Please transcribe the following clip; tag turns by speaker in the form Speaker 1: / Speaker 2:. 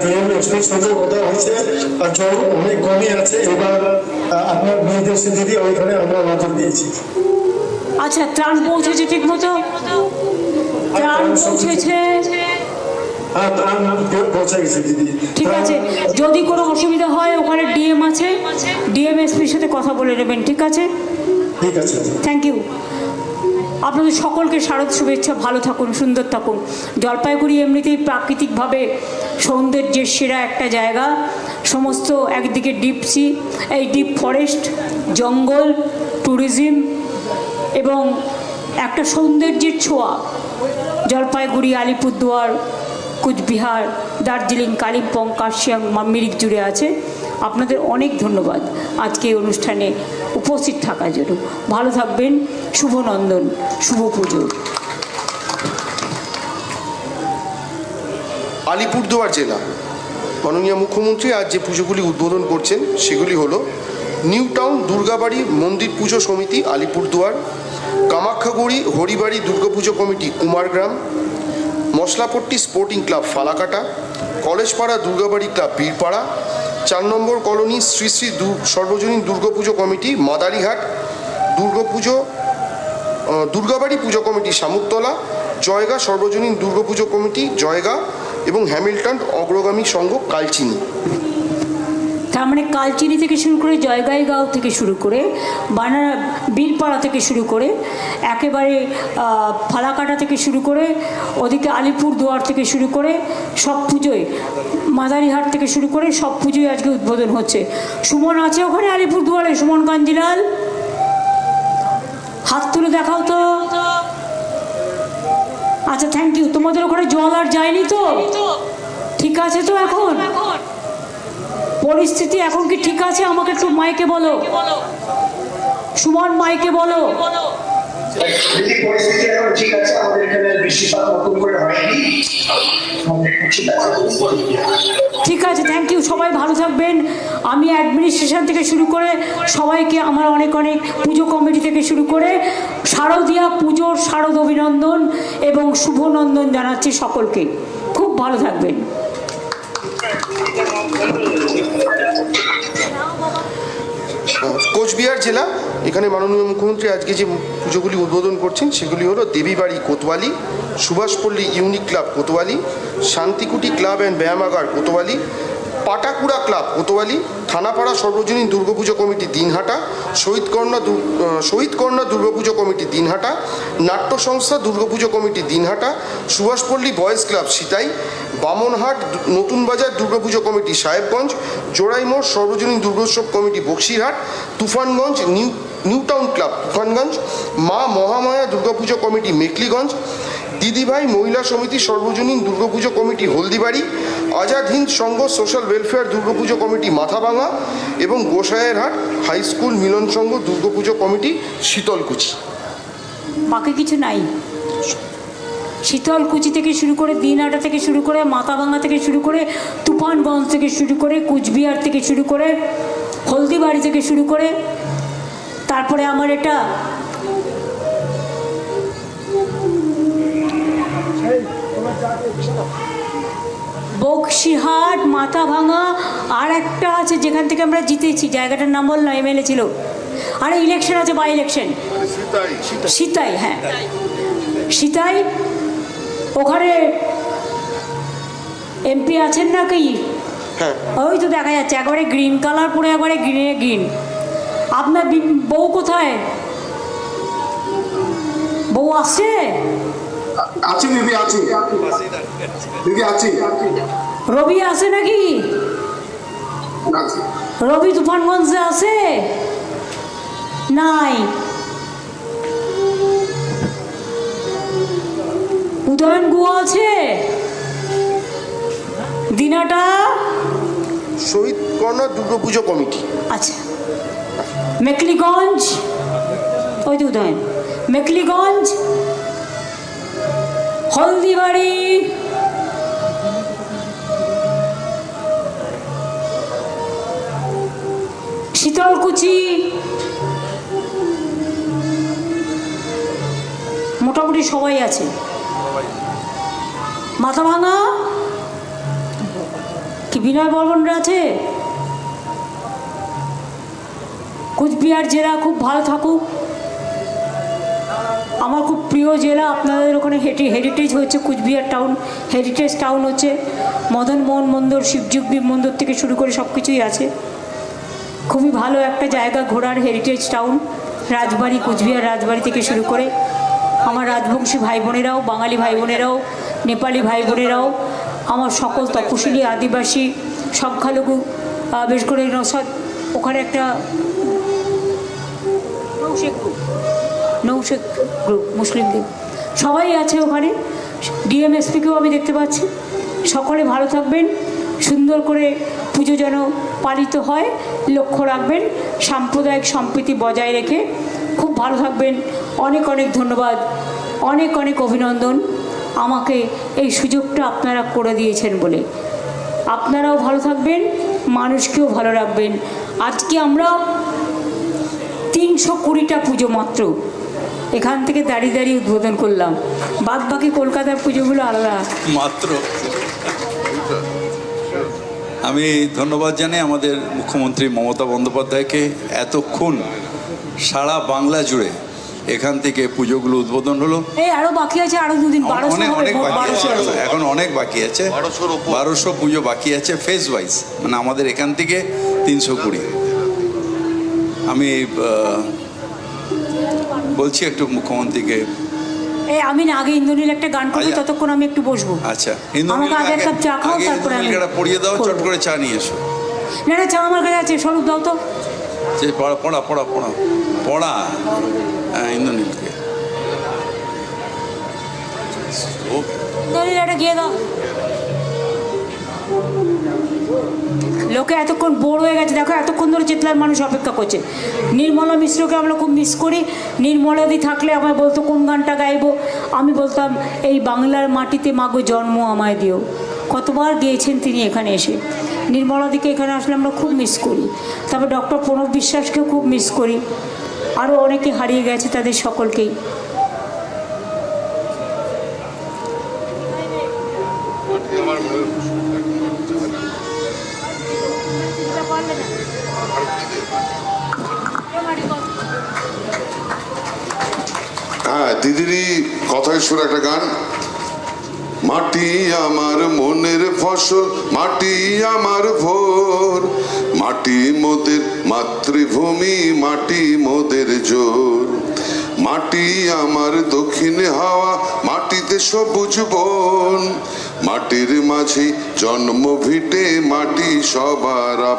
Speaker 1: DM সঙ্গে কথা হয়েছে। জল অনেক কমই আছে। এবার আপনার নির্দেশে দিদি ওইখানে আমরা নজর দিয়েছি।
Speaker 2: আচ্ছা ত্রাণ পৌঁছেছে ঠিক মতো ত্রাণ পৌঁছেছে?
Speaker 1: হ্যাঁ ত্রাণ পৌঁছে গেছে দিদি।
Speaker 2: ঠিক আছে। যদি কোনো অসুবিধা হয় ওখানে ডিএম আছে। ডিএম এসপির সাথে কথা বলে নেবেন ঠিক আছে?
Speaker 1: ঠিক আছে
Speaker 2: থ্যাংক ইউ আপনাদের সকলকে শারদ শুভেচ্ছা, ভালো থাকুন, সুন্দর থাকুন। জলপাইগুড়ি এমনিতেই প্রাকৃতিকভাবে সৌন্দর্যের সেরা একটা জায়গা, সমস্ত একদিকে ডিপ সি, এই ডিপ ফরেস্ট, জঙ্গল, ট্যুরিজম এবং একটা সৌন্দর্যের ছোঁয়া, জলপাইগুড়ি, আলিপুরদুয়ার, কুচবিহার, দার্জিলিং, কালিম্পং, কার্শিয়াং মিরিক জুড়ে আছে। আপনাদের অনেক ধন্যবাদ আজকে এই অনুষ্ঠানে উপস্থিত থাকার জন্য। ভালো থাকবেন শুভ নন্দন শুভ পুজো।
Speaker 3: আলিপুরদুয়ার জেলা। মাননীয় মুখ্যমন্ত্রী আজ যে পুজোগুলি উদ্বোধন করছেন, সেগুলি হলো নিউ টাউন দুর্গাবাড়ি মন্দির পুজো সমিতি Alipurduar, Kamakhyaguri Haribari Durga Puja committee Kumargram, Moshlapatti sporting club Falakata, Collegepara Durgabari club Birpara চার নম্বর কলোনি শ্রী শ্রী সর্বজনীন দুর্গাপুজো কমিটি, মাদারিহাট দুর্গাপুজো দুর্গাবাড়ি পুজো কমিটি শামুকতলা, জয়গা সর্বজনীন দুর্গাপুজো কমিটি, জয়গা এবং হ্যামিল্টন অগ্রগামী সংঘ কালচিনি।
Speaker 2: তার মানে কালচিনি থেকে শুরু করে জয়গাইগাঁও থেকে শুরু করে বানারা বীরপাড়া থেকে শুরু করে একেবারে ফালাকাটা থেকে শুরু করে ওদিকে আলিপুর দুয়ার থেকে শুরু করে সব পুজোয় মাদারিহাট থেকে শুরু করে সব পুজোয় আজকে উদ্বোধন হচ্ছে। সুমন আছে ওখানে আলিপুর দুয়ারে? সুমন কাঞ্জিলাল? হাত তুলে দেখাও তো। আচ্ছা থ্যাংক ইউ তোমাদের ওখানে জল আর যায়নি তো? ঠিক আছে তো এখন পরিস্থিতি এখন কি ঠিক আছে? আমাকে একটু মাইকে বলো। সুমন মাইকে বলো।
Speaker 4: যদি পরিস্থিতি এখন ঠিক আছে আমাদের এখানে বৃষ্টিপাত নতুন করে হয়নি। ঠিক আছে
Speaker 2: থ্যাংক ইউ সবাই ভালো থাকবেন। আমি অ্যাডমিনিস্ট্রেশন থেকে শুরু করে সবাইকে আমার অনেক অনেক পুজো কমিটি থেকে শুরু করে শারদিয়া পুজোর শারদ অভিনন্দন এবং শুভনন্দন জানাচ্ছি সকলকে। খুব ভালো থাকবেন।
Speaker 3: কোচবিহার জেলা, এখানে মাননীয় মুখ্যমন্ত্রী আজকে যে পুজোগুলি উদ্বোধন করছেন, সেগুলি হলো Debibari Kotwali, Subhaspalli unique club Kotwali, Shantikuti club and ব্যায়ামাগার Kotwali, Patakura club Kotwali, Thanapara সর্বজনীন দুর্গাপুজো কমিটি দিনহাটা শহীদ কর্ণা শহীদ কর্ণা দুর্গাপুজো কমিটি দিনহাটা, নাট্য সংস্থা Durga Puja committee Dinhata, Subhaspalli boys club Sitai Bamanhat নতুন বাজার, দুর্গাপুজো কমিটি সাহেবগঞ্জ, জোড়াইমোড় সর্বজনীন Durgotsav committee Baxirhat, Tufanganj new new town club Tufanganj, মা Mahamaya Durga Puja committee Mekliganj, দিদিভাই মহিলা সমিতি সর্বজনীন দুর্গাপুজো কমিটি হলদিবাড়ি, আজাদ হিন্দ সংঘ social welfare Durga Puja committee Mathabhanga এবং গোসাইয়েরহাট হাই স্কুল মিলন সংঘ দুর্গাপুজো কমিটি শীতলকুচি।
Speaker 2: বাকি কিছু নাই? শীতলকুচি থেকে শুরু করে দিনহাটা থেকে শুরু করে মাথাভাঙা থেকে শুরু করে তুফানগঞ্জ থেকে শুরু করে কুচবিহার থেকে শুরু করে হলদিবাড়ি থেকে শুরু করে তারপরে আমার এটা বক্সিহাট মাথাভাঙা আর একটা আছে যেখান থেকে আমরা জিতেছি। জায়গাটার নাম বললাম এমএলএ ছিল। আরে ইলেকশন আছে বাই ইলেকশন সীতাই হ্যাঁ। সীতাই ওখানে এমপি আছেন না কি
Speaker 3: হ্যাঁ।
Speaker 2: ওই তো দেখা যাচ্ছে একবারে গ্রিন কালার পরে একবারে গ্রিনে গ্রিন আপনার বউ কোথায়? বউ আসছে?
Speaker 5: আছি দিদি আছি। দিদি আছি।
Speaker 2: রবি আছে নাকি?
Speaker 5: আছি।
Speaker 2: রবি তুফানগঞ্জে আছে? নাই। উদয়ন গুয়া আছে দিনাটা?
Speaker 3: শহীদ কর্ণা দুর্গাপুজো কমিটি।
Speaker 2: আচ্ছা। মেকলিগঞ্জ? ওই তো উদয়ন। মেকলিগঞ্জ? হলদিবাড়ি? শীতলকুচি? মোটামুটি সবাই আছে। মাথা ভাঙা? কি বিনয় বর্মনরা আছে? কুচবিহার জেলা খুব ভালো থাকুক। আমার খুব প্রিয় জেলা, আপনাদের ওখানে হেটি হেরিটেজ হচ্ছে কুচবিহার টাউন হেরিটেজ টাউন হচ্ছে মদন মোহন মন্দির শিবযুগ্বী মন্দির থেকে শুরু করে সব কিছুই আছে। খুবই ভালো একটা জায়গা ঘোরার হেরিটেজ টাউন রাজবাড়ি কুচবিহার রাজবাড়ি থেকে শুরু করে। আমার রাজবংশী ভাই বোনেরাও, বাঙালি ভাই বোনেরাও নেপালি ভাই বোনেরাও আমার সকল তপশিলি আদিবাসী সংখ্যালঘু বেশ করে নসাদ, ওখানে একটা নৌশেখ গ্রুপ নৌশেখ গ্রুপ মুসলিমদের সবাই আছে ওখানে। ডিএমএসপিকেও আমি দেখতে পাচ্ছি। সকলে ভালো থাকবেন, সুন্দর করে পুজো যেন পালিত হয়, লক্ষ্য রাখবেন, সাম্প্রদায়িক সম্প্রীতি বজায় রেখে। খুব ভালো থাকবেন। অনেক অনেক ধন্যবাদ। অনেক অনেক অভিনন্দন। আমাকে এই সুযোগটা আপনারা করে দিয়েছেন বলে। আপনারাও ভালো থাকবেন, মানুষকেও ভালো রাখবেন। আজকে আমরা তিনশো কুড়িটা পুজো মাত্র এখান থেকে দাঁড়িয়ে দাঁড়িয়ে উদ্বোধন করলাম। বাদ বাকি কলকাতার পুজোগুলো আলাদা।
Speaker 6: মাত্র। আমি ধন্যবাদ জানাই আমাদের মুখ্যমন্ত্রী মমতা বন্দ্যোপাধ্যায়কে। এতক্ষণ সারা বাংলা জুড়ে এখান থেকে পুজোগুলো উদ্বোধন হলো।
Speaker 2: এই আরও বাকি আছে আরও দুদিন
Speaker 6: অনেক অনেক বাকি আছে। এখন অনেক বাকি আছে। বারোশো পুজো বাকি আছে ফেজ ওয়াইজ মানে আমাদের এখান থেকে তিনশো কুড়ি। আমি বলছি একটু মুখ্যমন্ত্রীকে।
Speaker 2: এই আমি না আগে ইন্দ্রনীল একটা গান করব
Speaker 6: আচ্ছা।
Speaker 2: ততক্ষণ আমি একটু বসবো।
Speaker 6: আচ্ছা
Speaker 2: আমাকে আগে এক কাপ চা খাও
Speaker 6: আগে
Speaker 2: তারপরে আমি
Speaker 6: পড়িয়ে দাও চট করে চা নিয়ে এসো।
Speaker 2: না না চা আমার কাছে আছে স্বরূপ দাও তো।
Speaker 6: পড়া পড়া পড়া পড়া। পড়া।
Speaker 2: গিয়ে দাও। লোকে এতক্ষণ বোর হয়ে গেছে, দেখো এতক্ষণ ধরে চেতলার মানুষ অপেক্ষা করছে। নির্মলা মিশ্রকে আমরা খুব মিস করি। নির্মলাদি থাকলে আমায় বলতো, কোন গানটা গাইবো? আমি বলতাম, এই বাংলার মাটিতে মাগো জন্ম আমায় দিও। কতবার গিয়েছেন তিনি এখানে এসে। নির্মলাদিকে এখানে আসলে আমরা খুব মিস করি। তারপর ডক্টর প্রণব বিশ্বাসকেও খুব মিস করি। আরও অনেকে হারিয়ে গেছে তাদের সকলকেই।
Speaker 5: হ্যাঁ দিদিরই কথায় সুর একটা গান। মাটি আমার মনের ফসল, মাটি আমার ভোর। মাটি মোদের মাতৃভূমি, মাটি মোদের জোর। মাটি আমার দক্ষিণে হাওয়া, মাটিতে সবুজ বন। মাটির মাঝে জন্ম ভিটে মাটি সবার